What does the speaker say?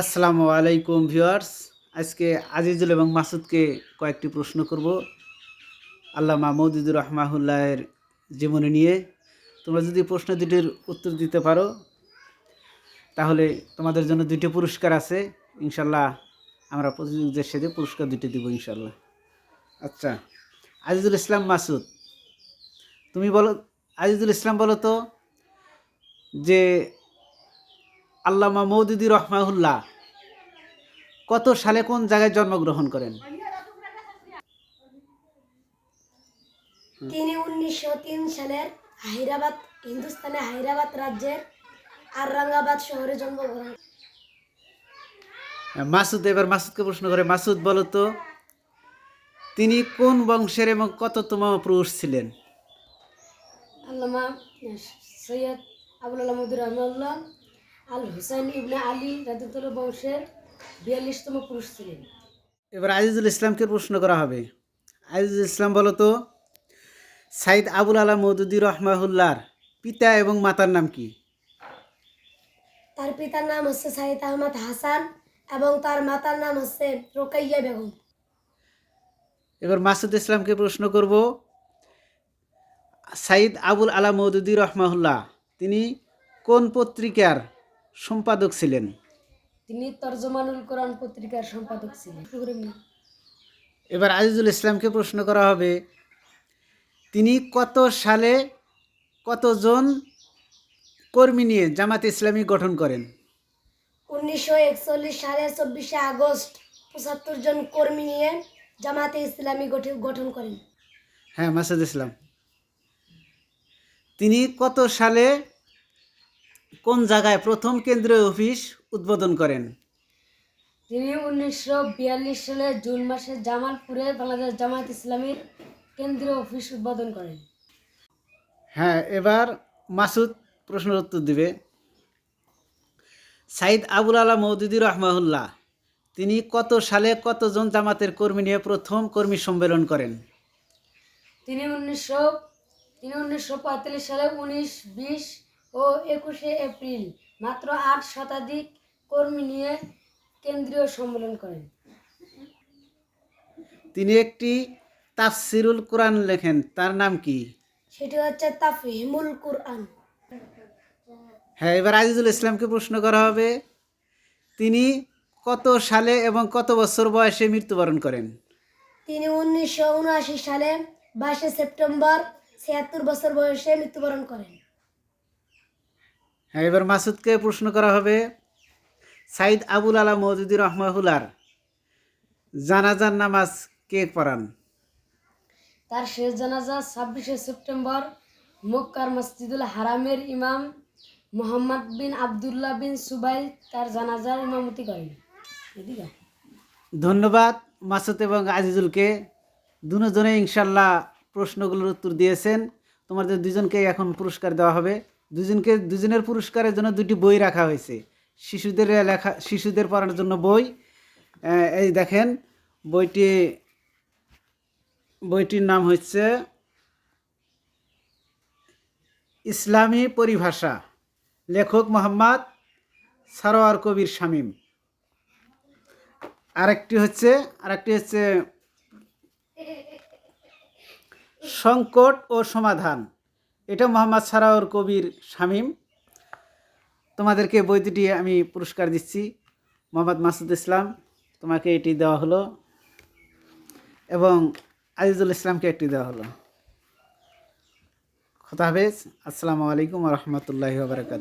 আসসালামু আলাইকুম ভিউয়ার্স। আজকে আজিজুল এবং মাসুদকে কয়েকটি প্রশ্ন করব। আল্লামা মৌদুদুর রহমাহুল্লাহের জীবনী নিয়ে। তোমরা যদি প্রশ্ন দুটির উত্তর দিতে পারো, তাহলে তোমাদের জন্য দুটি পুরস্কার আছে। ইনশাল্লাহ আমরা প্রতিযোগীদের সাথে পুরস্কার দুটি দেবো ইনশাল্লাহ। আচ্ছা আজিজুল ইসলাম, মাসুদ, তুমি বলো, আজিজুল ইসলাম বলো তো যে আল্লামা মৌদুদি রহমাহুল্লাহ কত সালে কোন জায়গায় জন্মগ্রহণ করেন? তিনি উনিশশো তিন সালের হায়দ্রাবাদ হিন্দুস্তানে হায়দ্রাবাদ রাজ্যের আরঙ্গাবাদ শহরে জন্মগ্রহণ মাসুদ এবার মাসুদকে প্রশ্ন করে মাসুদ বলো তো তিনি কোন বংশের এবং কততম পুরুষ ছিলেন? আল্লামা সৈয়দ আবুল আলমদুর রহমাল্লাহ আল হুসাইন ইবনে আলী বংশের বিয়াল্লিশতম পুরুষ ছিলেন। এবার আজিজুল ইসলামকে প্রশ্ন করা হবে। আজিজুল ইসলাম বলো তো সাইদ আবুল আলা মৌদুদি রহমাহুল্লার পিতা এবং মাতার নাম কি? তার পিতার নাম হচ্ছে সাইদ আহমদ হাসান এবং তার মাতার নাম হচ্ছে রোকাইয়া বেগম। এবার মাসুদ ইসলামকে প্রশ্ন করব সাইদ আবুল আলা মৌদুদি রহমাহুল্লাহ তিনি কোন পত্রিকার সম্পাদক ছিলেন। তিনি তর্জমানুল কোরআন পত্রিকার সম্পাদক ছিলেন। এবার আজিজুল ইসলামকে প্রশ্ন করা হবে তিনি কত সালে কতজন কর্মী নিয়ে জামাত ইসলামী গঠন করেন? উনিশশো একচল্লিশ সালে চব্বিশে আগস্ট পঁচাত্তর জন কর্মী নিয়ে জামাতে ইসলামী গঠন গঠন করেন। হ্যাঁ মাসুদ ইসলাম। তিনি কত সালে কোন জায়গায় প্রথম কেন্দ্রীয় অফিস উদ্বোধন করেন? তিনি উনিশশো বিয়াল্লিশ সালে জুন মাসে জামালপুরে বাংলাদেশ জামাত ইসলামীর কেন্দ্রীয় অফিস উদ্বোধন করেন। হ্যাঁ এবার মাসুদ প্রশ্নের উত্তর দিবে। সাইদ আবুল আলা মৌদুদি রহমাহুল্লাহ তিনি কত সালে কতজন জামাতের কর্মী নিয়ে প্রথম কর্মী সম্মেলন করেন? তিনি উনিশশো তিনি উনিশশো পঁয়তাল্লিশ সালে উনিশ বিশ ও একুশে এপ্রিল মাত্র আট শতাধিক কর্মী নিয়ে কেন্দ্রীয় সম্মেলন করেন। তিনি একটি তাফসিরুল কোরআন লেখেন তার নাম কি? সেটি হচ্ছে তাফহিমুল কুরআন। হ্যাঁ এবার আজিজুল ইসলামকে প্রশ্ন করা হবে তিনি কত সালে এবং কত বছর বয়সে মৃত্যুবরণ করেন? তিনি উনিশশো উনআশি সালে বাইশে সেপ্টেম্বর ছিয়াত্তর বছর বয়সে মৃত্যুবরণ করেন। হ্যাঁ এবার মাসুদকে প্রশ্ন করা হবে সাইদ আবুল আলা মৌদুদি রহমাহুলার জানাজার নামাজ কে পড়ান? তার শেষ জানাজা ছাব্বিশে সেপ্টেম্বর মক্কার মসজিদুল হারামের ইমাম মোহাম্মদ বিন আবদুল্লাহ বিন সুবাইল তার জানাজার ইমামতি করেন। ধন্যবাদ মাসুদ এবং আজিজুলকে। দুজনে ইনশাল্লাহ প্রশ্নগুলোর উত্তর দিয়েছেন। তোমাদের দুজনকে এখন পুরস্কার দেওয়া হবে। দুজনকে দুজনের পুরস্কারের জন্য দুটি বই রাখা হয়েছে। শিশুদের লেখা, শিশুদের পড়ানোর জন্য বই। এই দেখেন, বইটি, বইটির নাম হচ্ছে ইসলামী পরিভাষা। লেখক মোহাম্মদ সারোয়ার কবির শামীম। আরেকটি হচ্ছে আরেকটি হচ্ছে সংকট ও সমাধান। এটা মোহাম্মদ সারাউর কবির শামীম। তোমাদেরকে বইটিটি আমি পুরস্কার দিচ্ছি। মোহাম্মদ মাসুদ ইসলাম, তোমাকে এটি দেওয়া হলো এবং আজিজুল ইসলামকে একটি দেওয়া হলো। খোদা হাফেজ। আসসালামু আলাইকুম রহমতুল্লাহি বারকাত